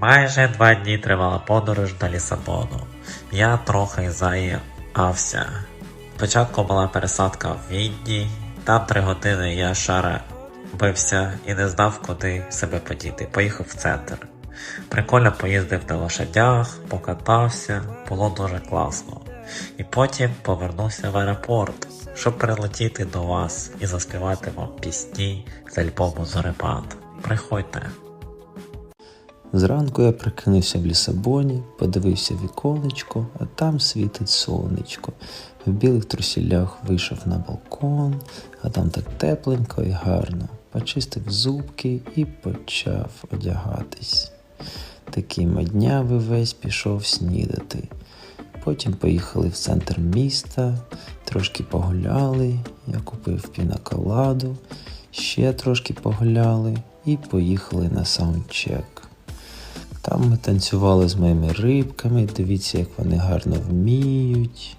Майже два дні тривала подорож до Лісабону. Я трохи заїався. Спочатку була пересадка в Відні, там три години я шара бився і не знав, куди себе подіти. Поїхав в центр. Прикольно поїздив на лошадях, покатався, було дуже класно. І потім повернувся в аеропорт, щоб прилетіти до вас і заспівати вам пісні з альбому Зорепад. Приходьте. Зранку я прикинувся в Лісабоні, подивився віконечко, а там світить сонечко. В білих трусілях вийшов на балкон, а там так тепленько і гарно. Почистив зубки і почав одягатись. Такий маднявий весь пішов снідати. Потім поїхали в центр міста, трошки погуляли, я купив пінаколаду, ще трошки погуляли і поїхали на саундчек. Там ми танцювали з моїми рибками, дивіться, як вони гарно вміють.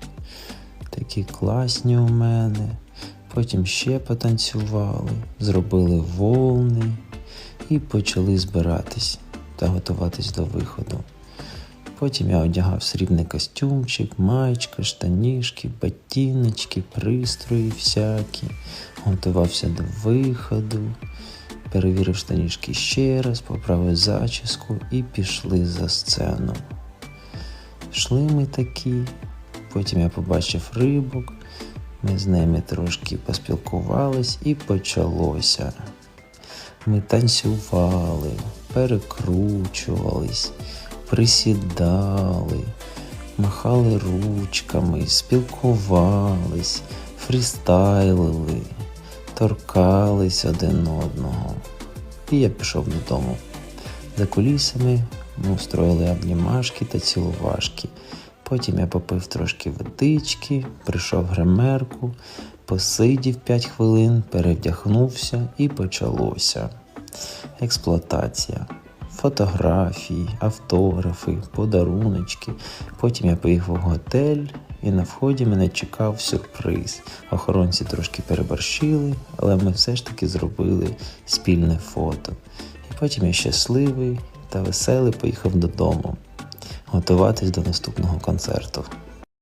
Такі класні у мене. Потім ще потанцювали, зробили волни і почали збиратись та готуватись до виходу. Потім я одягав срібний костюмчик, маєчка, штанішки, ботиночки, пристрої всякі, готувався до виходу, перевірив штанішки ще раз, поправив зачіску і пішли за сцену. Йшли ми такі, потім я побачив рибок, ми з ними трошки поспілкувались і почалося. Ми танцювали, перекручувались, присідали, махали ручками, спілкувались, фрістайлили, торкались один одного. І я пішов додому. За кулісами ми устроїли обнімашки та цілувашки. Потім я попив трошки водички, прийшов гримерку, посидів 5 хвилин, перевдягнувся і почалося. Експлуатація. Фотографії, автографи, подаруночки. Потім я поїхав в готель і на вході мене чекав сюрприз. Охоронці трошки переборщили, але ми все ж таки зробили спільне фото. І потім я щасливий та веселий поїхав додому готуватись до наступного концерту.